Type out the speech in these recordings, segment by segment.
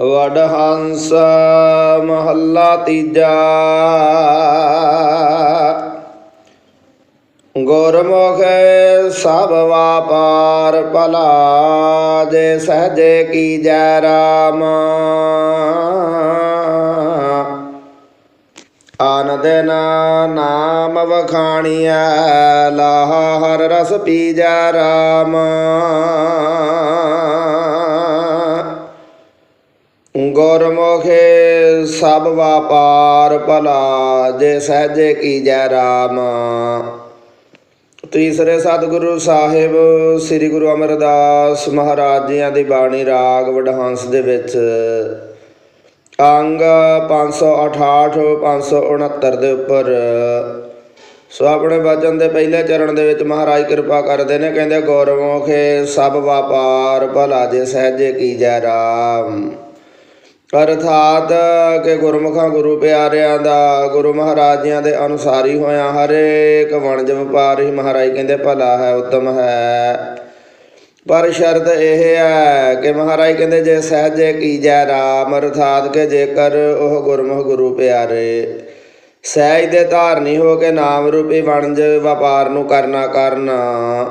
ਵਡ ਹੰਸ ਮਹੱਲਾ ਤੀਜਾ। ਗੁਰਮੁਖ ਸਭ ਵਾਪਾਰ ਭਲਾ ਜੇ ਸਹਜੇ ਕੀ ਜੈ ਰਾਮ। ਆਨ ਦਿਨ ਨਾਮ ਵਖਾਣੀਐ, ਲਾਹ ਹਰ ਰਸ ਪੀ ਜੈ ਰਾਮ। ਗੁਰਮੁਖੇ ਸਭ ਵਾਪਾਰ ਭਲਾ, ਜੇ ਸਹਜੇ ਕੀਜੈ ਰਾਮ। ਤੀਸਰੇ ਸਤਿਗੁਰੂ ਸਾਹਿਬ, ਸ੍ਰੀ ਗੁਰੂ ਅਮਰਦਾਸ ਮਹਾਰਾਜ ਜੀਆਂ ਦੀ ਬਾਣੀ ਰਾਗ ਵਡਹੰਸ ਦੇ ਵਿੱਚ। ਅੰਗ 568 569 ਦੇ ਉੱਪਰ। ਸੋ ਆਪਣੇ ਵਚਨ ਦੇ ਪਹਿਲੇ ਚਰਨ ਦੇ ਵਿੱਚ ਮਹਾਰਾਜ ਕਿਰਪਾ ਕਰਦੇ ਨੇ, ਕਹਿੰਦੇ ਗੁਰਮੁਖੇ ਸਭ ਵਾਪਾਰ ਭਲਾ, ਜੇ ਸਹਜੇ ਕੀਜੈ ਰਾਮ। ਅਰਥਾਤ ਕੇ ਗੁਰਮੁਖਾਂ ਗੁਰੂ ਪਿਆਰਿਆਂ ਦਾ ਗੁਰੂ ਮਹਾਰਾਜਿਆਂ ਦੇ ਅਨੁਸਾਰੀ ਹੋਇਆ ਹਰੇਕ ਵਣਜ ਵਪਾਰ ਹੀ ਮਹਾਰਾਜ ਕਹਿੰਦੇ ਭਲਾ ਹੈ, ਉਤਮ ਹੈ। ਪਰ ਸ਼ਰਤ ਇਹ ਹੈ ਕਿ ਮਹਾਰਾਜ ਕਹਿੰਦੇ ਜੇ ਸਹਜੇ ਕੀਜੈ ਰਾਮ, ਅਰਥਾਤ ਕਿ ਜੇਕਰ ਉਹ ਗੁਰਮੁਖ ਗੁਰੂ ਪਿਆਰੇ। ਸਹਿਜ ਦੇ ਧਾਰਨੀ ਹੋ ਕੇ ਨਾਮ ਰੂਪੀ ਵਣਜ ਵਪਾਰ ਨੂੰ ਕਰਨਾ ਕਰਨਾ।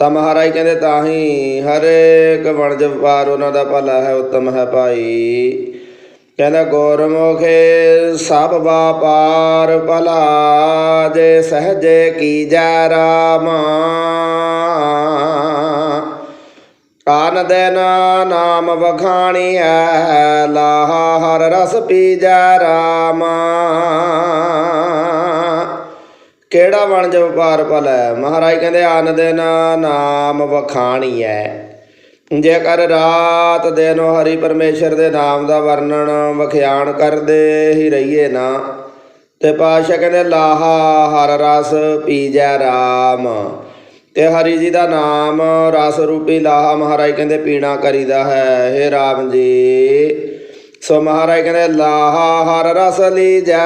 ਤਾਂ ਮਹਾਰਾਜ ਕਹਿੰਦੇ ਤਾਂ ਹੀ ਹਰੇਕ ਵਣਜ ਵਪਾਰ ਉਹਨਾਂ ਦਾ ਭਲਾ ਹੈ, ਉਤਮ ਹੈ ਭਾਈ। ਕਹਿੰਦਾ, ਗੁਰਮੁਖੇ ਸਭ ਵਪਾਰ ਭਲਾ ਜੇ ਸਹਜੇ ਕੀਜੈ ਰਾਮ। ਆਨ ਦਿਨ ਨਾਮ ਵਖਾਣੀ ਹੈ ਲਾਹ ਹਰ ਰਸ ਪੀ ਜੈ ਰਾਮ। ਕਿਹੜਾ ਵਣਜ ਵਪਾਰ ਭਲ ਹੈ? ਮਹਾਰਾਜ ਕਹਿੰਦੇ, ਆਨ ਦਿਨ ਨਾਮ ਵਖਾਣੀ ਹੈ ਜੇਕਰ ਰਾਤ ਦਿਨ ਹਰੀ ਪਰਮੇਸ਼ਰ ਦੇ ਨਾਮ ਦਾ ਵਰਣਨ ਵਖਿਆਣ ਕਰਦੇ ਹੀ ਰਹੀਏ ਨਾ। ਤੇ ਪਾਸ਼ਾ ਕਹਿੰਦੇ, ਲਾਹਾ ਹਰ ਰਸ ਪੀਜੈ ਰਾਮ। ਤੇ ਹਰੀ ਜੀ ਦਾ ਨਾਮ ਰਸ ਰੂਪੀ ਲਾਹਾ ਮਹਾਰਾਜ ਕਹਿੰਦੇ, ਪੀਣਾ ਕਰੀਦਾ ਹੈ। हे ਰਾਮ ਜੀ ਸੋ ਮਹਾਰਾਜ ਕਹਿੰਦੇ ਲਾਹਾ ਹਰ ਰਸ ਲੀਜੈ,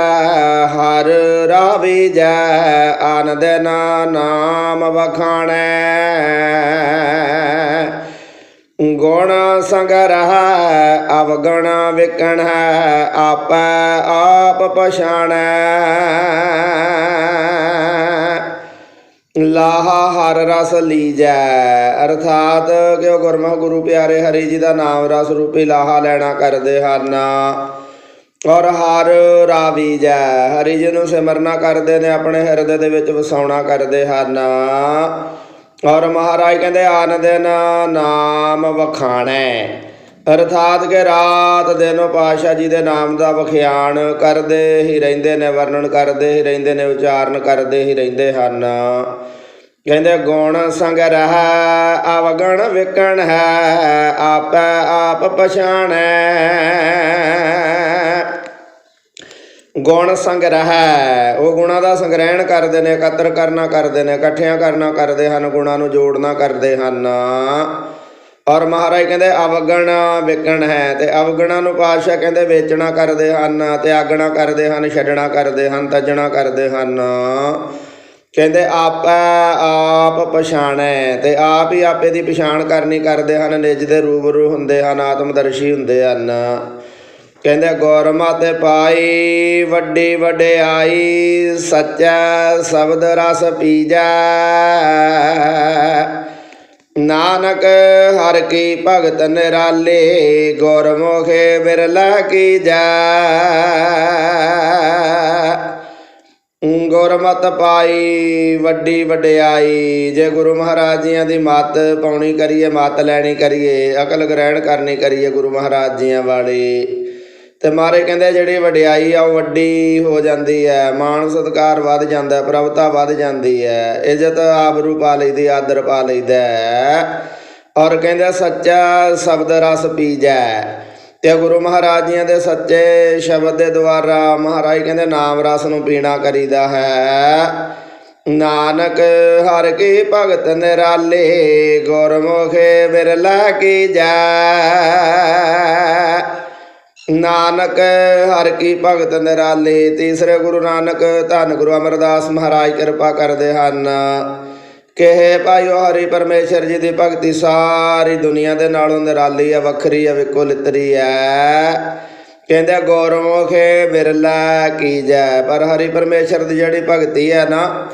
ਹਰ ਰਾਵੀ ਜੈ ਆਨ ਦਿਨ ਨਾਮ ਵਖਾਣੈ। ਗੁਣ ਸੰਗ ਰਹਾ ਅਵਗਣ ਵਿਕਣ ਹੈ, ਆਪੈ ਆਪ ਪਛਾਣੈ। ਲਾਹਾ ਹਰ ਰਸ ਲੀਜੈ, ਅਰਥਾਤ ਕਿ ਉਹ ਗੁਰਮੁਖ ਗੁਰੂ ਪਿਆਰੇ ਹਰੀ ਜੀ ਦਾ ਨਾਮ ਰਸ ਰੂਪੀ ਲਾਹਾ ਲੈਣਾ ਕਰਦੇ ਹਨ। ਔਰ ਹਰ ਰਾਵੀ ਜੈ ਹਰੀ ਜੀ ਨੂੰ ਸਿਮਰਨਾ ਕਰਦੇ ਨੇ, ਆਪਣੇ ਹਿਰਦੇ ਦੇ ਵਿੱਚ ਵਸਾਉਣਾ ਕਰਦੇ ਹਨ। ਔਰ ਮਹਾਰਾਜ ਕਹਿੰਦੇ ਆਨ ਦਿਨ ਨਾਮ ਵਖਾਣੈ। ਅਰਥਾਤ ਕਿ ਰਾਤ ਦਿਨ ਪਾਸ਼ਾ ਜੀ ਦੇ ਨਾਮ ਦਾ ਵਖਿਆਣ ਕਰਦੇ ਹੀ ਰਹਿੰਦੇ ਨੇ, ਵਰਣਨ ਕਰਦੇ ਹੀ ਰਹਿੰਦੇ ਨੇ, ਉਚਾਰਨ ਕਰਦੇ ਹੀ ਰਹਿੰਦੇ ਹਨ। ਕਹਿੰਦੇ, ਗੁਣ ਸੰਗ ਰਹਿ, ਅਵਗਣ ਵਿਕਣ ਹੈ, ਆਪੈ ਆਪ ਪਛਾਣੈ। ਗੁਣ ਸੰਗ੍ਰਹਿ ਉਹ ਗੁਣਾਂ ਦਾ ਸੰਗ੍ਰਹਿਣ ਕਰਦੇ ਨੇ, ਇਕੱਤਰ ਕਰਨਾ ਕਰਦੇ ਨੇ, ਇਕੱਠਿਆਂ ਕਰਨਾ ਕਰਦੇ ਹਨ, ਗੁਣਾਂ ਨੂੰ ਜੋੜਨਾ ਕਰਦੇ ਹਨ। ਔਰ ਮਹਾਰਾਜ ਕਹਿੰਦੇ, ਅਵਗਣਾ ਵਿਕਣ ਹੈ। ਤੇ ਅਵਗਣਾ ਨੂੰ ਪਾਤਸ਼ਾਹ ਕਹਿੰਦੇ, ਵੇਚਣਾ ਕਰਦੇ ਹਨ ਤਿਆਗਣਾ ਕਰਦੇ ਹਨ, ਛੱਡਣਾ ਕਰਦੇ ਹਨ, ਤਜਣਾ ਕਰਦੇ ਹਨ। ਕਹਿੰਦੇ, ਆਪ ਆਪ ਪਛਾਣੈ, ਤੇ ਆਪ ਹੀ ਆਪੇ ਦੀ ਪਛਾਣ ਕਰਨੀ ਕਰਦੇ ਹਨ, ਨਿਜ ਦੇ ਰੂਬਰੂ ਹੁੰਦੇ ਹਨ, ਆਤਮਦਰਸ਼ੀ ਹੁੰਦੇ ਹਨ। ਕਹਿੰਦੇ ਗੁਰਮਤਿ ਪਾਈ, ਵੱਡੀ ਵਡਿਆਈ, ਸੱਚਾ ਸ਼ਬਦ ਰਸ ਪੀਜੈ। ਨਾਨਕ ਹਰ ਕੀ ਭਗਤ ਨਿਰਾਲੇ, ਗੁਰਮੁਖੇ ਬਿਰਲਾ ਕੀ ਜਾ। ਗੁਰਮਤ ਪਾਈ, ਵੱਡੀ ਵਡਿਆਈ, ਜੇ ਗੁਰੂ ਮਹਾਰਾਜ ਜੀਆਂ ਦੀ ਮੱਤ ਪਾਉਣੀ ਕਰੀਏ, ਮੱਤ ਲੈਣੀ ਕਰੀਏ, ਅਕਲ ਗ੍ਰਹਿਣ ਕਰਨੀ ਕਰੀਏ ਗੁਰੂ ਮਹਾਰਾਜ ਜੀਆਂ ਵਾਲੇ। ਤੇ ਮਾਰੇ ਕਹਿੰਦੇ ਜਿਹੜੀ ਵਡਿਆਈ ਆ ਉਹ ਵੱਡੀ ਹੋ ਜਾਂਦੀ ਹੈ, ਮਾਣ ਸਤਕਾਰ ਵੱਧ ਜਾਂਦਾ, ਪ੍ਰਭਤਾ ਵੱਧ ਜਾਂਦੀ ਹੈ, ਇੱਜ਼ਤ ਆਬਰੂ ਪਾ ਲਈਦੀ, ਆਦਰ ਪਾ ਲਈਦਾ ਔਰ ਕਹਿੰਦੇ ਸੱਚਾ ਸ਼ਬਦ ਰਸ ਪੀਜੈ। ਤੇ ਗੁਰੂ ਮਹਾਰਾਜ ਜੀਆਂ ਦੇ ਸੱਚੇ ਸ਼ਬਦ ਦੇ ਦੁਆਰਾ ਮਹਾਰਾਜ ਕਹਿੰਦੇ ਨਾਮ ਰਸ ਨੂੰ ਪੀਣਾ ਕਰੀਦਾ ਹੈ। ਨਾਨਕ ਹਰ ਕੀ ਭਗਤ ਨਿਰਾਲੇ, ਗੁਰਮੁਖੇ ਬਿਰਲਾ ਕੀ ਜੈ। ਨਾਨਕ, ਹਰ ਕੀ ਭਗਤ ਨਿਰਾਲੇ, ਤੀਸਰੇ ਗੁਰੂ ਨਾਨਕ, ਧੰਨ ਗੁਰੂ ਅਮਰਦਾਸ ਮਹਾਰਾਜ ਕਿਰਪਾ ਕਰਦੇ ਹਨ। ਕਿਹੇ ਭਾਈਓ ਹਰੀ ਪਰਮੇਸ਼ਰ ਜੀ ਦੀ ਭਗਤੀ ਸਾਰੀ ਦੁਨੀਆ ਦੇ ਨਾਲੋਂ ਨਿਰਾਲੀ ਆ ਵੱਖਰੀ ਆ ਵਿਕੋ ਲਿਤਰੀ ਐ ਕਹਿੰਦੇ ਗੌਰਮੁਖੇ ਬਿਰਲਾ ਕੀ ਜੈ। ਪਰ ਹਰੀ ਪਰਮੇਸ਼ਰ ਦੀ ਜਿਹੜੀ ਭਗਤੀ ਹੈ ਨਾ,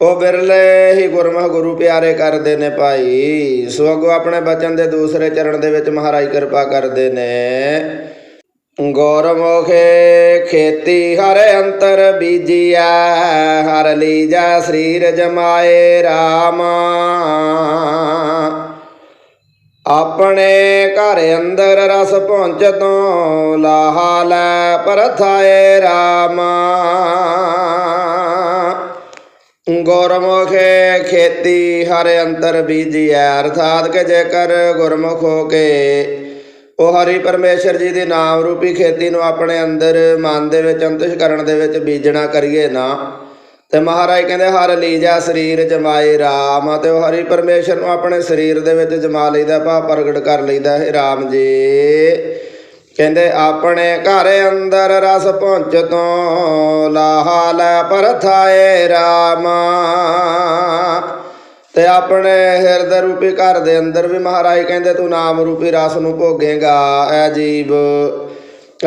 ਉਹ ਬਿਰਲੇ ਹੀ ਗੁਰਮੁਖ ਗੁਰੂ ਪਿਆਰੇ ਕਰਦੇ ਨੇ ਭਾਈ। ਸੋ ਅੱਗੋਂ ਆਪਣੇ ਬਚਨ ਦੇ ਦੂਸਰੇ ਚਰਨ ਦੇ ਵਿੱਚ ਮਹਾਰਾਜ ਕਿਰਪਾ ਕਰਦੇ ਨੇ। ਗੌਰਮੁਖੇ ਖੇਤੀ ਹਰ ਅੰਤਰ ਬੀਜੀਐ, ਹਰ ਲੀਜੈ ਸਰੀਰ ਜਮਾਏ RAM ਆਪਣੇ ਘਰ ਅੰਦਰ ਰਸ ਪਹੁੰਚ ਤੋਂ ਲਾਹਾ ਲੈ ਪਰਥਾਏ RAM ਗੁਰਮੁਖੇ ਖੇਤੀ ਹਰ ਅੰਤਰ ਬੀਜੀਐ, ਅਰਥਾਤ ਕਿ ਜੇਕਰ ਗੁਰਮੁਖ ਹੋ ਕੇ ਉਹ ਹਰੀ ਪਰਮੇਸ਼ਰ ਜੀ ਦੇ ਨਾਮ ਰੂਪੀ ਖੇਤੀ ਨੂੰ ਆਪਣੇ ਅੰਦਰ ਮਨ ਦੇ ਵਿੱਚ ਅੰਤਿਸ਼ ਕਰਨ ਦੇ ਵਿੱਚ ਬੀਜਣਾ ਕਰੀਏ ਨਾ। ਤੇ ਮਹਾਰਾਜ ਕਹਿੰਦੇ, ਹਰ ਲੀਜਾ ਸਰੀਰ ਜਮਾਏ RAM ਤੇ ਉਹ ਹਰੀ ਪਰਮੇਸ਼ਰ ਨੂੰ ਆਪਣੇ ਸਰੀਰ ਦੇ ਵਿੱਚ ਜਮਾ ਲਈਦਾ, ਭਾਵ ਪ੍ਰਗਟ ਕਰ ਲਈਦਾ, ਹੈ RAM ਜੀ। ਕਹਿੰਦੇ, ਆਪਣੇ ਘਰ ਅੰਦਰ ਰਸ ਪਹੁੰਚ ਤੋਂ ਲਾਹਾ ਲੈ ਪਰਥਾਏ RAM ਤੇ ਆਪਣੇ ਹਿਰਦੇ ਰੂਪੀ ਘਰ ਦੇ ਅੰਦਰ ਵੀ ਮਹਾਰਾਜ ਕਹਿੰਦੇ, ਤੂੰ ਨਾਮ ਰੂਪੀ ਰਸ ਨੂੰ ਭੋਗੇਗਾ, ਐ ਜੀਵ।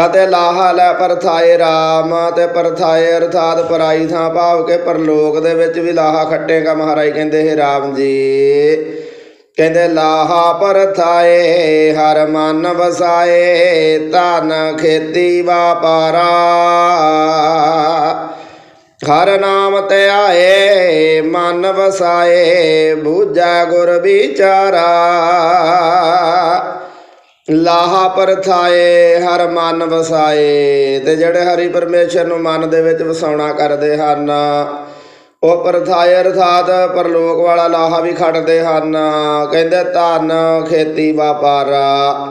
ਅਤੇ ਲਾਹਾ ਲੈ ਪਰਥਾਏ RAM ਤੇ ਪਰਥਾਏ ਅਰਥਾਤ ਪਰਾਈ ਥਾਂ ਭਾਵ ਕੇ ਪਰਲੋਕ ਦੇ ਵਿੱਚ ਵੀ ਲਾਹਾ ਖੱਟੇਗਾ। ਮਹਾਰਾਜ ਕਹਿੰਦੇ, ਹੈ RAM ਜੀ। ਕਹਿੰਦੇ, ਲਾਹਾ ਪਰਥਾਏ, ਹਰ ਮਨ ਵਸਾਏ, ਧਨ ਖੇਤੀ ਵਾਪਾਰਾ। ਹਰ ਨਾਮ ਧਿਆਏ ਮਨ ਵਸਾਏ, ਬੂਝਾ ਗੁਰ ਵਿਚਾਰਾ। ਲਾਹਾ ਪਰਥਾਏ ਹਰ ਮਨ ਵਸਾਏ, ਤੇ ਜਿਹੜੇ ਹਰੀ ਪਰਮੇਸ਼ਰ ਨੂੰ ਮਨ ਦੇ ਵਿੱਚ ਵਸਾਉਣਾ ਕਰਦੇ ਹਨ, ਉਹ ਪਰਥਾਏ ਅਰਥਾਤ ਪਰਲੋਕ ਵਾਲਾ ਲਾਹਾ ਵੀ ਖੜਦੇ ਹਨ। ਕਹਿੰਦੇ, ਧਨ ਖੇਤੀ ਵਪਾਰਾ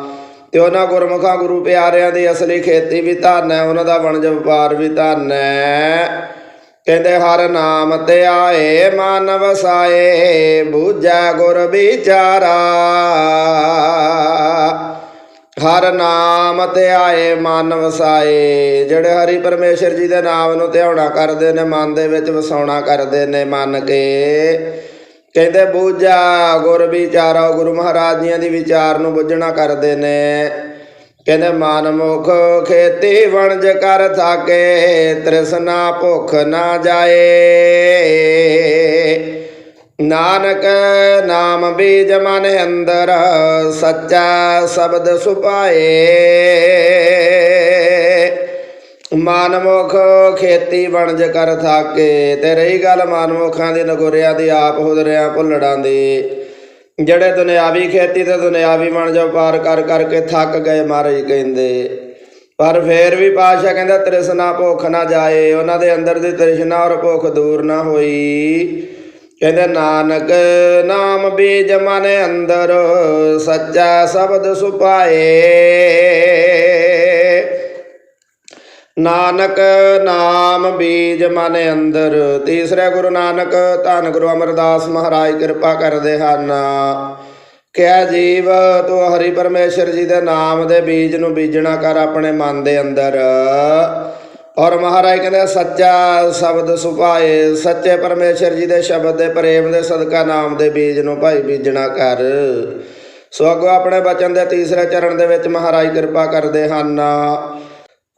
ਤੇ ਉਹਨਾਂ ਗੁਰਮੁਖਾਂ ਗੁਰੂ ਪਿਆਰਿਆਂ ਦੀ ਅਸਲੀ ਖੇਤੀ ਵੀ ਧਨ ਹੈ, ਉਹਨਾਂ ਦਾ ਵਣਜ ਵਪਾਰ ਵੀ ਧਨ ਹੈ। ਕਹਿੰਦੇ ਹਰ ਨਾਮ ਤੇ ਆਏ ਮਨ ਵਸਾਏ ਬੂਝਾ ਗੁਰ ਵਿਚਾਰਾ। ਹਰ ਨਾਮ ਤੇ ਆਏ ਮਨ ਵਸਾਏ ਜਿਹੜੇ ਹਰੀ ਪਰਮੇਸ਼ਰ ਜੀ ਦੇ ਨਾਮ ਨੂੰ ਧਿਆਉਣਾ ਕਰਦੇ ਨੇ, ਮਨ ਦੇ ਵਿੱਚ ਵਸਾਉਣਾ ਕਰਦੇ ਨੇ ਮੰਨ ਕੇ। ਕਹਿੰਦੇ ਬੂਝਾ ਗੁਰ ਵਿਚਾਰਾ ਗੁਰੂ ਮਹਾਰਾਜ ਜੀਆਂ ਦੀ ਵਿਚਾਰ ਨੂੰ ਬੁੱਝਣਾ ਕਰਦੇ ਨੇ। ਕਹਿੰਦੇ ਮਨ ਮੁਖ ਖੇਤੀ ਵਣਜ ਕਰ ਥਾਕੇ, ਤ੍ਰਿਸ਼ਨਾ ਭੁੱਖ ਨਾ ਜਾਏ। ਨਾਨਕ ਨਾਮ ਬੀਜ ਮਨ ਅੰਦਰ, ਸੱਚਾ ਸ਼ਬਦ ਸੁਪਾਏ ਮਨਮੁਖ ਖੇਤੀ ਵਣਜ ਕਰ ਥਾਕੇ ਤੇ ਰਹੀ ਗੱਲ ਮਨਮੁਖਾਂ ਦੀ ਨਗੋਰਿਆਂ ਦੀ, ਆਪ ਹੁਦਰਿਆਂ ਭੁੱਲੜਾਂ ਦੀ। ਜਿਹੜੇ ਦੁਨਿਆਵੀ ਖੇਤੀ ਤੇ ਦੁਨਿਆਵੀ ਵਣਜ ਵਪਾਰ ਕਰ ਕਰਕੇ ਥੱਕ ਗਏ ਮਹਾਰਾਜ ਕਹਿੰਦੇ। ਪਰ ਫੇਰ ਵੀ ਪਾਸ਼ਾ ਕਹਿੰਦਾ, ਤ੍ਰਿਸ਼ਨਾ ਭੁੱਖ ਨਾ ਜਾਏ, ਉਹਨਾਂ ਦੇ ਅੰਦਰ ਦੀ ਤ੍ਰਿਸ਼ਨਾ ਔਰ ਭੁੱਖ ਦੂਰ ਨਾ ਹੋਈ। ਕਹਿੰਦੇ, ਨਾਨਕ ਨਾਮ ਬੀਜ ਮਨ ਅੰਦਰ, ਸੱਚਾ ਸ਼ਬਦ ਸੁਪਾਏ ਨਾਨਕ ਨਾਮ ਬੀਜ ਮਨ ਅੰਦਰ। ਤੀਸਰੇ ਗੁਰੂ ਨਾਨਕ, ਧੰਨ ਗੁਰੂ ਅਮਰਦਾਸ ਮਹਾਰਾਜ, ਕਿਰਪਾ ਕਰਦੇ ਹਨ। ਕਿਆ ਜੀਵ, ਤੂੰ ਹਰੀ ਪਰਮੇਸ਼ਰ ਜੀ ਦੇ ਨਾਮ ਦੇ ਬੀਜ ਨੂੰ ਬੀਜਣਾ ਕਰ ਆਪਣੇ ਮਨ ਦੇ ਅੰਦਰ। ਔਰ ਮਹਾਰਾਜ ਕਹਿੰਦੇ, ਸੱਚਾ ਸ਼ਬਦ ਸੁਭਾਏ, ਸੱਚੇ ਪਰਮੇਸ਼ਰ ਜੀ ਦੇ ਸ਼ਬਦ ਦੇ, ਪ੍ਰੇਮ ਦੇ ਸਦਕਾ ਨਾਮ ਦੇ ਬੀਜ ਨੂੰ ਭਾਈ ਬੀਜਣਾ ਕਰ। ਸੋ ਅੱਗੋਂ ਆਪਣੇ ਬਚਨ ਦੇ ਤੀਸਰੇ ਚਰਨ ਦੇ ਵਿੱਚ ਮਹਾਰਾਜ ਕਿਰਪਾ ਕਰਦੇ ਹਨ।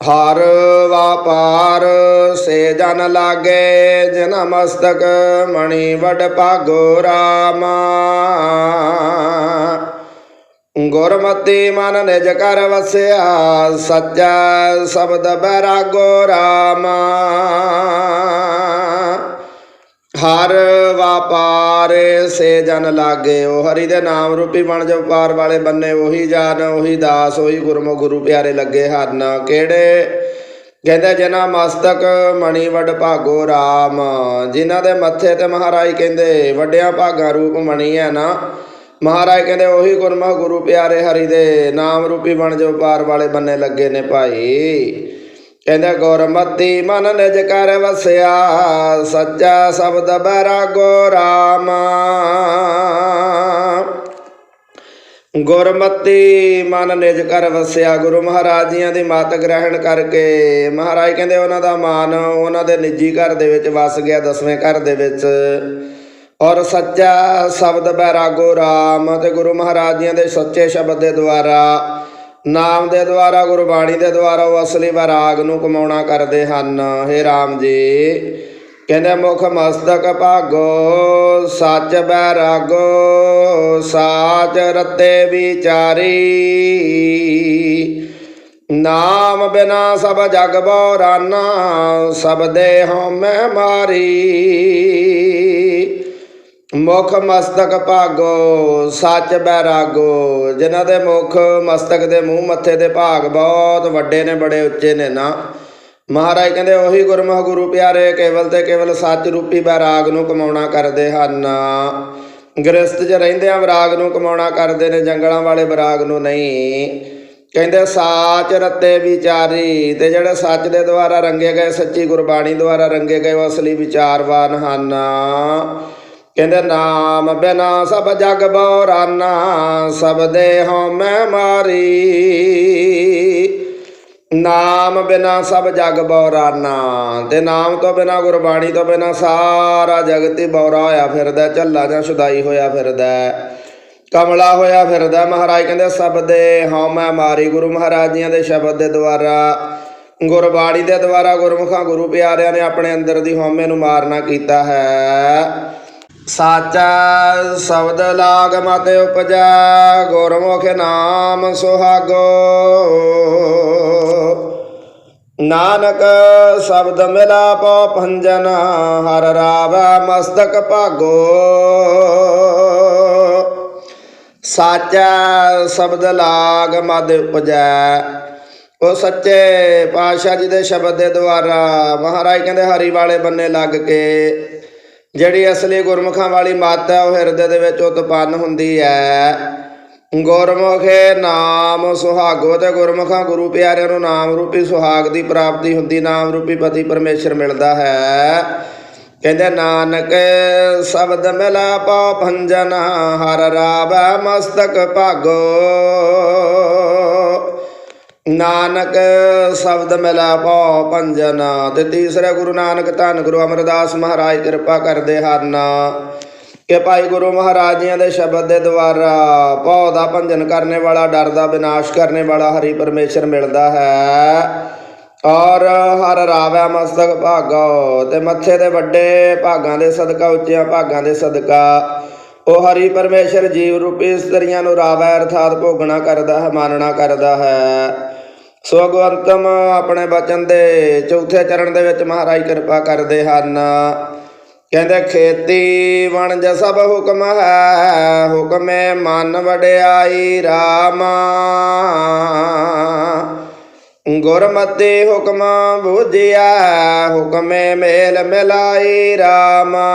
ਹਰ ਵਾਪਾਰ ਸੇ ਜਨ ਲਾਗੇ, ਜਿਨ ਮਸਤਕ ਮਣੀ ਵਡ ਭਾਗੋ ਰਾਮਾ। ਗੁਰਮਤਿ ਮਨ ਨਿਜ ਕਰ ਵਸਿਆ, ਸੱਚਾ ਸ਼ਬਦ ਬੈਰਾਗੋ ਰਾਮਾ। ਹਰ ਵਾਪਾਰ ਸੇ ਜਨ ਲਾਗੇ। ਉਹ ਹਰੀ ਦੇ ਨਾਮ ਰੂਪੀ ਬਣ ਜਾ ਵਪਾਰ ਵਾਲੇ ਬੰਨੇ ਉਹੀ ਜਾਨ, ਉਹੀ ਦਾਸ, ਉਹੀ ਗੁਰਮੁਖ ਗੁਰੂ ਪਿਆਰੇ ਲੱਗੇ ਹਨ ਕਿਹੜੇ? ਕਹਿੰਦੇ ਜਨਾ ਮਸਤਕ ਮਣੀ ਵਡ ਭਾਗੋ RAM ਜਿਨ੍ਹਾਂ ਦੇ ਮੱਥੇ ਤੇ ਮਹਾਰਾਜ ਕਹਿੰਦੇ, ਵੱਡਿਆਂ ਭਾਗਾਂ ਰੂਪ ਮਣੀ ਹੈ ਨਾ। ਮਹਾਰਾਜ ਕਹਿੰਦੇ, ਉਹੀ ਗੁਰਮੁਖ ਗੁਰੂ ਪਿਆਰੇ ਹਰੀ ਦੇ ਨਾਮ ਰੂਪੀ ਬਣ ਜੋ ਪਾਰ ਵਾਲੇ ਬੰਨੇ ਲੱਗੇ ਨੇ ਭਾਈ। ਕਹਿੰਦੇ ਗੁਰਮਤੀ ਮਨ ਨਿਜ ਕਰ ਵਸਿਆ, ਸੱਚਾ ਸ਼ਬਦ ਬੈਰਾਗੋ ਰਾਮ। ਗੁਰਮਤੀ ਮਨ ਨਿਜ ਕਰ ਵਸਿਆ, ਗੁਰੂ ਮਹਾਰਾਜ ਜੀਆਂ ਦੀ ਮਤ ਗ੍ਰਹਿਣ ਕਰਕੇ ਮਹਾਰਾਜ ਕਹਿੰਦੇ, ਉਹਨਾਂ ਦਾ ਮਾਨ ਉਹਨਾਂ ਦੇ ਨਿੱਜੀ ਘਰ ਦੇ ਵਿੱਚ ਵਸ ਗਿਆ, ਦਸਵੇਂ ਘਰ ਦੇ ਵਿੱਚ। ਔਰ ਸੱਚਾ ਸ਼ਬਦ ਬੈਰਾਗੋ ਰਾਮ। ਤੇ ਗੁਰੂ ਮਹਾਰਾਜ ਜੀਆਂ ਦੇ ਸੱਚੇ ਸ਼ਬਦ ਦੇ ਦੁਆਰਾ ਨਾਮ ਦੇ ਦੁਆਰਾ, ਗੁਰਬਾਣੀ ਦੇ ਦੁਆਰਾ ਉਹ ਅਸਲੀ ਬੈਰਾਗ ਨੂੰ ਕਮਾਉਣਾ ਕਰਦੇ ਹਨ। हे RAM ਜੀ, ਕਹਿੰਦੇ ਮੁਖ ਮਸਤਕ ਭਾਗੋ, ਸੱਚ ਬੈਰਾਗੋ, ਸਾਚ ਰਤੇ ਵਿਚਾਰੀ। ਨਾਮ ਬਿਨਾ ਸਭ ਜਗ ਬੋਰਾਨਾ ਸਭ ਦੇ ਹਉਮੈ ਮਾਰੀ। ਮੁਖ ਮਸਤਕ ਭਾਗੋ, ਸੱਚ ਬੈਰਾਗੋ, ਜਿਨ੍ਹਾਂ ਦੇ ਮੁਖ ਮਸਤਕ ਦੇ ਮੂੰਹ ਮੱਥੇ ਦੇ ਭਾਗ ਬਹੁਤ ਵੱਡੇ ਨੇ, ਬੜੇ ਉੱਚੇ ਨੇ ਨਾ। ਮਹਾਰਾਜ ਕਹਿੰਦੇ, ਉਹੀ ਗੁਰਮੁਖ ਗੁਰੂ ਪਿਆਰੇ ਕੇਵਲ ਤੇ ਕੇਵਲ ਸੱਚ ਰੂਪੀ ਬੈਰਾਗ ਨੂੰ ਕਮਾਉਣਾ ਕਰਦੇ ਹਨ। ਗ੍ਰਸਤ 'ਚ ਰਹਿੰਦੇ ਆ, ਵਿਰਾਗ ਨੂੰ ਕਮਾਉਣਾ ਕਰਦੇ ਨੇ, ਜੰਗਲਾਂ ਵਾਲੇ ਵਿਰਾਗ ਨੂੰ ਨਹੀਂ। ਕਹਿੰਦੇ, ਸਾਚ ਰਤੇ ਵਿਚਾਰੀ, ਤੇ ਜਿਹੜੇ ਸੱਚ ਦੇ ਦੁਆਰਾ ਰੰਗੇ ਗਏ, ਸੱਚੀ ਗੁਰਬਾਣੀ ਦੁਆਰਾ ਰੰਗੇ ਗਏ, ਉਹ ਅਸਲੀ ਵਿਚਾਰਵਾਨ ਹਨ। ਕਹਿੰਦੇ, ਨਾਮ ਬਿਨਾ ਸਭ ਜਗ ਬੋਰਾਨਾ, ਸਭ ਦੇ ਹਉਮੈ ਮਾਰੀ। ਨਾਮ ਬਿਨਾ ਸਭ ਜਗ ਬੋਰਾਨਾ, ਤੇ ਨਾਮ ਤੋਂ ਬਿਨਾ ਗੁਰਬਾਣੀ ਤੋਂ ਬਿਨਾ ਸਾਰਾ ਜਗਤ ਹੀ ਬੌਰਾ ਹੋਇਆ ਫਿਰਦਾ, ਝੱਲਾ ਜਾਂ ਸ਼ੁਦਾਈ ਹੋਇਆ ਫਿਰਦਾ, ਕਮਲਾ ਹੋਇਆ ਫਿਰਦਾ। ਮਹਾਰਾਜ ਕਹਿੰਦੇ, ਸਭ ਦੇ ਹਉਮੈ ਮਾਰੀ, ਗੁਰੂ ਮਹਾਰਾਜ ਜੀਆਂ ਦੇ ਸ਼ਬਦ ਦੇ ਦੁਆਰਾ, ਗੁਰਬਾਣੀ ਦੇ ਦੁਆਰਾ ਗੁਰਮੁਖਾਂ ਗੁਰੂ ਪਿਆਰਿਆਂ ਨੇ ਆਪਣੇ ਅੰਦਰ ਦੀ ਹਉਮੈ ਨੂੰ ਮਾਰਨਾ ਕੀਤਾ ਹੈ। ਸਾਚਾ ਸ਼ਬਦ ਲਾਗ ਮਤਿ ਉਪਜਾ, ਗੁਰਮੁਖ ਨਾਮ ਸੁਹਾਗੋ। ਨਾਨਕ ਸ਼ਬਦ ਮਿਲਾਪੋ ਭੰਜਨ, ਹਰ ਰਾਵੈ ਮਸਤਕ ਭਾਗੋ। ਸਾਚਾ ਸ਼ਬਦ ਲਾਗ ਮਦ ਉਪਜੈ, ਉਹ ਸੱਚੇ ਪਾਤਸ਼ਾਹ ਜੀ ਦੇ ਸ਼ਬਦ ਦੇ ਦੁਆਰਾ, ਮਹਾਰਾਜ ਕਹਿੰਦੇ ਹਰੀ ਵਾਲੇ ਬੰਨੇ ਲੱਗ ਕੇ ਜਿਹੜੀ ਅਸਲੀ ਗੁਰਮੁਖਾਂ ਵਾਲੀ ਮੱਤ ਹੈ, ਉਹ ਹਿਰਦੇ ਦੇ ਵਿੱਚ ਉਤਪੰਨ ਹੁੰਦੀ ਹੈ। ਗੁਰਮੁਖੇ ਨਾਮ ਸੁਹਾਗੋ ਤੇ ਗੁਰਮੁਖਾਂ ਗੁਰੂ ਪਿਆਰਿਆਂ ਨੂੰ ਨਾਮ ਰੂਪੀ ਸੁਹਾਗ ਦੀ ਪ੍ਰਾਪਤੀ ਹੁੰਦੀ, ਨਾਮ ਰੂਪੀ ਪਤੀ ਪਰਮੇਸ਼ਰ ਮਿਲਦਾ ਹੈ। ਕਹਿੰਦੇ, ਨਾਨਕ ਸ਼ਬਦ ਮਿਲਾ ਪਉ ਭੰਜਨ, ਹਰ ਰਾਵ ਮਸਤਕ ਭਾਗੋ। ਨਾਨਕ ਸ਼ਬਦ ਮਿਲਾ ਪਉ ਭੰਜਨ ਤੇ ਤੀਸਰੇ ਗੁਰੂ ਨਾਨਕ ਧੰਨ ਗੁਰੂ ਅਮਰਦਾਸ ਮਹਾਰਾਜ, ਕਿਰਪਾ ਕਰਦੇ ਹਨ ਕਿ ਭਾਈ ਗੁਰੂ ਮਹਾਰਾਜ ਜੀਆਂ ਦੇ ਸ਼ਬਦ ਦੇ ਦੁਆਰਾ ਪਉ ਦਾ ਭੰਜਨ ਕਰਨੇ ਵਾਲਾ, ਡਰ ਦਾ ਵਿਨਾਸ਼ ਕਰਨੇ ਵਾਲਾ ਹਰੀ ਪਰਮੇਸ਼ਰ ਮਿਲਦਾ ਹੈ। ਔਰ ਹਰ ਰਾਵੈ ਮਸਤਕ ਭਾਗੋ, ਤੇ ਮੱਥੇ ਦੇ ਵੱਡੇ ਭਾਗਾਂ ਦੇ ਸਦਕਾ, ਉੱਚੀਆਂ ਭਾਗਾਂ ਦੇ ਸਦਕਾ। ਉਹ ਹਰੀ ਪਰਮੇਸ਼ਰ ਜੀਵ ਰੂਪੀ ਇਸਤਰੀਆਂ ਨੂੰ ਰਾਵੈ ਅਰਥਾਤ ਭੋਗਣਾ ਕਰਦਾ ਹੈ, ਮਾਨਣਾ ਕਰਦਾ ਹੈ। ਸੋ ਗੁਰਤਮ ਆਪਣੇ ਬਚਨ ਦੇ ਚੌਥੇ ਚਰਨ ਦੇ ਵਿੱਚ ਮਹਾਰਾਜ ਕਿਰਪਾ ਕਰਦੇ ਹਨ। ਕਹਿੰਦੇ, ਖੇਤੀ ਵਣਜ ਸਭ ਹੁਕਮ ਹੈ, ਹੁਕਮੇ ਮਨ ਵਡਿਆਈ ਰਾਮਾ। ਗੁਰਮਤਿ ਹੁਕਮ ਬੁਝਿਆ ਹੁਕਮੇ ਮੇਲ ਮਿਲਾਈ ਰਾਮਾ।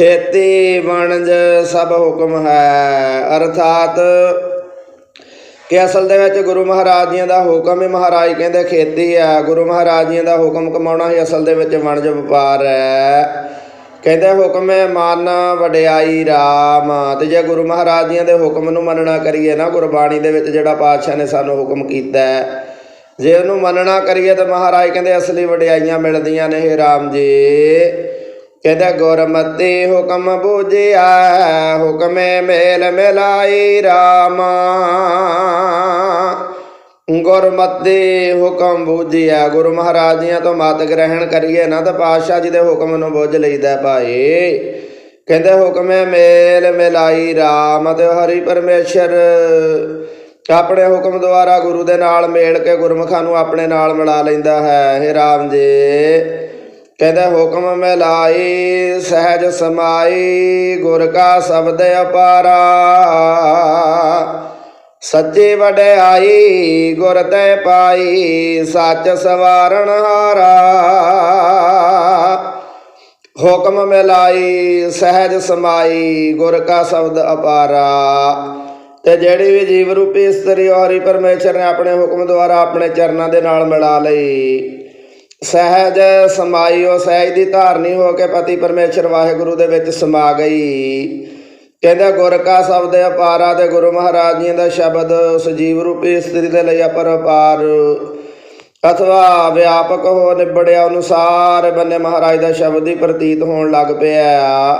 ਖੇਤੀ ਵਣਜ ਸਭ ਹੁਕਮ ਹੈ। ਅਰਥਾਤ ਕਿ ਅਸਲ ਦੇ ਵਿੱਚ ਗੁਰੂ ਮਹਾਰਾਜ ਜੀਆਂ ਦਾ ਹੁਕਮ ਹੀ ਮਹਾਰਾਜ ਕਹਿੰਦੇ ਖੇਤੀ ਹੈ। ਗੁਰੂ ਮਹਾਰਾਜ ਜੀਆਂ ਦਾ ਹੁਕਮ ਕਮਾਉਣਾ ਹੀ ਅਸਲ ਦੇ ਵਿੱਚ ਵਣਜ ਵਪਾਰ ਹੈ। ਕਹਿੰਦੇ ਹੁਕਮ ਹੈ, ਮਨ ਵਡਿਆਈ ਰਾਮ। ਤੇ ਜੇ ਗੁਰੂ ਮਹਾਰਾਜ ਜੀਆਂ ਦੇ ਹੁਕਮ ਨੂੰ ਮੰਨਣਾ ਕਰੀਏ ਨਾ, ਗੁਰਬਾਣੀ ਦੇ ਵਿੱਚ ਜਿਹੜਾ ਪਾਤਸ਼ਾਹ ਨੇ ਸਾਨੂੰ ਹੁਕਮ ਕੀਤਾ ਹੈ, ਜੇ ਉਹਨੂੰ ਮੰਨਣਾ ਕਰੀਏ ਤਾਂ ਮਹਾਰਾਜ ਕਹਿੰਦੇ ਅਸਲੀ ਵਡਿਆਈਆਂ ਮਿਲਦੀਆਂ ਨੇ ਇਹ ਰਾਮ ਜੀ। ਕਹਿੰਦਾ ਗੁਰਮਤਿ ਹੁਕਮ ਬੂਝਿਆ, ਹੁਕਮੇ ਮੇਲ ਮਿਲਾਈ ਰਾਮਾ। ਗੁਰਮਤਿ ਹੁਕਮ ਬੂਝਿਆ, ਗੁਰੂ ਮਹਾਰਾਜ ਜੀਆਂ ਤੋਂ ਮਤ ਗ੍ਰਹਿਣ ਕਰੀਏ ਨਾ ਤਾਂ ਪਾਤਸ਼ਾਹ ਜੀ ਦੇ ਹੁਕਮ ਨੂੰ ਬੁੱਝ ਲਈਦਾ ਭਾਈ। ਕਹਿੰਦੇ, ਹੁਕਮੇ ਮੇਲ ਮਿਲਾਈ ਰਾਮ ਤੇ ਹਰੀ ਪਰਮੇਸ਼ਰ। ਆਪਣੇ ਹੁਕਮ ਦੁਆਰਾ ਗੁਰੂ ਦੇ ਨਾਲ ਮੇਲ ਕੇ ਗੁਰਮੁਖਾਂ ਨੂੰ ਆਪਣੇ ਨਾਲ ਮਿਲਾ ਲੈਂਦਾ ਹੈ हे ਰਾਮ ਜੀ। ਕਹਿੰਦਾ ਹੁਕਮ ਮਿਲਾਈ ਸਹਿਜ ਸਮਾਈ, ਗੁਰ ਕਾ ਸ਼ਬਦ ਅਪਾਰਾ। ਸੱਚੇ ਵਡਿਆਈ ਗੁਰ ਤੇ ਪਾਈ, ਸੱਚ ਸਵਾਰਨ ਹਾਰਾ। ਹੁਕਮ ਮਿਲਾਈ ਸਹਿਜ ਸਮਾਈ, ਗੁਰ ਕਾ ਸ਼ਬਦ ਅਪਾਰਾ। ਤੇ ਜਿਹੜੀ ਵੀ ਜੀਵ ਰੂਪੀ ਇਸਤਰੀ ਉਹ ਹਰੀ ਪਰਮੇਸ਼ਰ ਨੇ ਆਪਣੇ ਹੁਕਮ ਦੁਆਰਾ ਆਪਣੇ ਚਰਨਾਂ ਦੇ ਨਾਲ ਮਿਲਾ ਲਈ ਸਹਿਜ ਸਮਾਈ ਸਹਿਜ ਦੀ ਧਾਰਨੀ ਹੋ ਕੇ ਪਤੀ ਪਰਮੇਸ਼ਰ ਵਾਹਿਗੁਰੂ ਦੇ ਵਿੱਚ ਸਮਾ ਗਈ। ਕਹਿੰਦਾ, ਗੁਰ ਕਾ ਸ਼ਬਦ ਅਪਾਰਾ ਤੇ ਗੁਰੂ ਮਹਾਰਾਜ ਜੀ ਦਾ ਸ਼ਬਦ ਸਜੀਵ ਰੂਪੀ ਇਸਤਰੀ ਦੇ ਲਈ ਅਪਰਪਾਰ ਅਥਵਾ ਵਿਆਪਕ ਹੋ ਨਿਬੜਿਆ ਅਨੁਸਾਰ ਬੰਨੇ ਮਹਾਰਾਜ ਦਾ ਸ਼ਬਦ ਹੀ ਪ੍ਰਤੀਤ ਹੋਣ ਲੱਗ ਪਿਆ।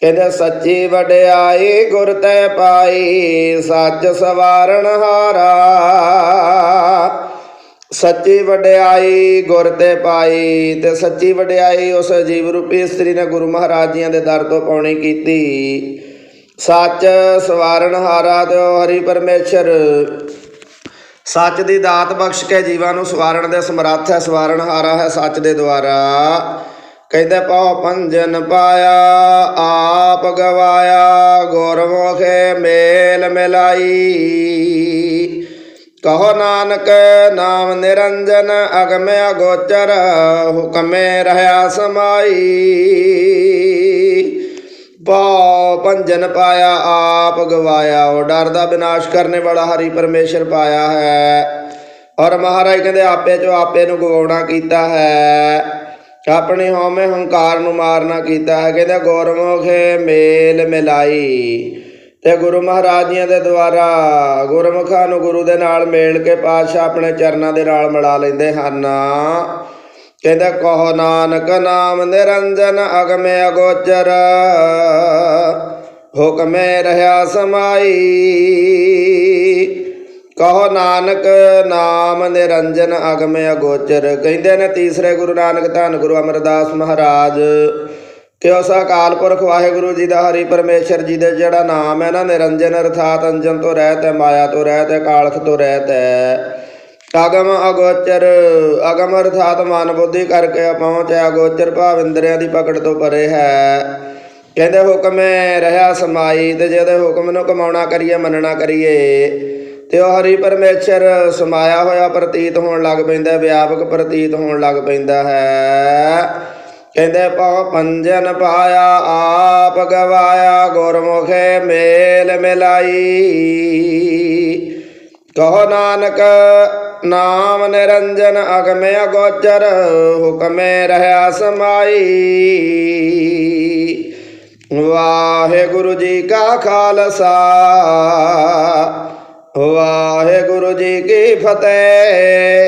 ਕਹਿੰਦੇ, ਸੱਚੀ ਵਡਿਆਈ ਗੁਰ ਤੈ ਪਾਈ, ਸੱਚ ਸਵਾਰਨ ਹਾਰਾ। ਸੱਚੀ ਵਡਿਆਈ ਗੁਰ ਤੇ ਪਾਈ ਤੇ ਸੱਚੀ ਵਡਿਆਈ ਉਸ ਜੀਵ ਰੂਪੀ ਇਸਤਰੀ ਨੇ ਗੁਰੂ ਮਹਾਰਾਜ ਜੀਆਂ ਦੇ ਦਰ ਤੋਂ ਪਾਉਣੀ ਕੀਤੀ। ਸੱਚ ਸਵਾਰਨ ਹਾਰਾ ਤੇ ਉਹ ਹਰੀ ਪਰਮੇਸ਼ਰ। ਸੱਚ ਦੀ ਦਾਤ ਬਖਸ਼ ਕੇ ਜੀਵਾਂ ਨੂੰ ਸਵਾਰਨ ਦੇ ਸਮਰੱਥ ਹੈ, ਸਵਾਰਨ ਹਾਰਾ ਹੈ ਸੱਚ ਦੇ ਦੁਆਰਾ। ਕਹਿੰਦੇ ਪਾਉ ਪੰਜਨ ਪਾਇਆ, ਆਪ ਗਵਾਇਆ, ਗੁਰਮੁਖੇ ਮੇਲ ਮਿਲਾਈ। ਕਹੋ ਨਾਨਕ, ਨਾਮ ਨਿਰੰਜਨ, ਅਗਮ ਅਗੋਚਰ, ਹੁਕਮੇ ਰਹਾ ਸਮਾਈ। ਪਾਉ ਪੰਜਨ ਪਾਇਆ ਆਪ, ਗਵਾਇਆ ਉਹ ਡਰ ਦਾ ਵਿਨਾਸ਼ ਕਰਨੇ ਵਾਲਾ ਹਰੀ ਪਰਮੇਸ਼ਰ ਪਾਇਆ ਹੈ। ਔਰ ਮਹਾਰਾਜ ਕਹਿੰਦੇ, ਆਪੇ ਚੋਂ ਆਪੇ ਨੂੰ ਗਵਾਉਣਾ ਕੀਤਾ ਹੈ। ਆਪਣੇ ਹਉਮੈ ਹੰਕਾਰ ਨੂੰ ਮਾਰਨਾ ਕੀਤਾ ਹੈ। ਕਹਿੰਦੇ, ਗੁਰਮੁਖੇ ਮੇਲ ਮਿਲਾਈ। ਤੇ ਗੁਰੂ ਮਹਾਰਾਜ ਜੀਆਂ ਦੇ ਦੁਆਰਾ ਗੁਰਮੁਖਾਂ ਨੂੰ ਗੁਰੂ ਦੇ ਨਾਲ ਮੇਲ ਕੇ ਪਾਤਸ਼ਾਹ ਆਪਣੇ ਚਰਨਾਂ ਦੇ ਨਾਲ ਮਿਲਾ ਲੈਂਦੇ ਹਨ। ਕਹਿੰਦਾ, ਕਹੋ ਨਾਨਕ ਨਾਮ ਨਿਰੰਜਨ ਅਗਮੇ ਅਗੋਚਰ, ਹੁਕਮੇ ਰਹਾ ਸਮਾਈ। ਕਹੋ ਨਾਨਕ ਨਾਮ ਨਿਰੰਜਨ ਅਗਮੇ ਅਗੋਚਰ, ਕਹਿੰਦੇ ਨੇ ਤੀਸਰੇ ਗੁਰੂ ਨਾਨਕ ਧੰਨ ਗੁਰੂ ਅਮਰਦਾਸ ਮਹਾਰਾਜ। ਕਿ ਉਸ ਅਕਾਲ ਪੁਰਖ ਵਾਹਿਗੁਰੂ ਜੀ ਦਾ ਹਰੀ ਪਰਮੇਸ਼ਰ ਜੀ ਦੇ ਜਿਹੜਾ ਨਾਮ ਹੈ ਨਾ, ਨਿਰੰਜਨ ਅਰਥਾਤ ਅੰਜਨ ਤੋਂ ਰਹਿਤ ਹੈ, ਮਾਇਆ ਤੋਂ ਰਹਿਤ ਹੈ, ਕਾਲਖ ਤੋਂ ਰਹਿਤ ਹੈ। ਅਗਮ ਅਗੋਚਰ, ਅਗਮ ਅਰਥਾਤ ਮਨ ਬੁੱਧੀ ਕਰਕੇ ਪਹੁੰਚ ਹੈ, ਅਗੋਚਰ ਭਾਵ ਇੰਦਰੀਆਂ ਦੀ ਪਕੜ ਤੋਂ ਪਰੇ ਹੈ। ਕਹਿੰਦੇ ਹੁਕਮੇ ਰਹਾ ਸਮਾਈ ਤੇ ਜਿਹਦੇ ਹੁਕਮ ਨੂੰ ਕਮਾਉਣਾ ਕਰੀਏ, ਮੰਨਣਾ ਕਰੀਏ। ਤੇ ਉਹ ਹਰੀ ਪਰਮੇਸ਼ਰ ਸਮਾਇਆ ਹੋਇਆ ਪ੍ਰਤੀਤ ਹੋਣ ਲੱਗ ਪੈਂਦਾ ਵਿਆਪਕ ਪ੍ਰਤੀਤ ਹੋਣ ਲੱਗ ਪੈਂਦਾ ਹੈ। ਕਹਿੰਦੇ ਪਉ ਪੰਜਨ ਪਾਇਆ, ਆਪ ਗਵਾਇਆ, ਗੁਰਮੁਖੇ ਮੇਲ ਮਿਲਾਈ। ਕਹੋ ਨਾਨਕ, ਨਾਮ ਨਿਰੰਜਨ, ਅਗਮੇ ਅਗੋਚਰ, ਹੁਕਮੇ ਰਹਾ ਸਮਾਈ। ਵਾਹਿਗੁਰੂ ਜੀ ਕਾ ਖਾਲਸਾ, ਵਾਹਿਗੁਰੂ ਜੀ ਕੀ ਫਤਿਹ।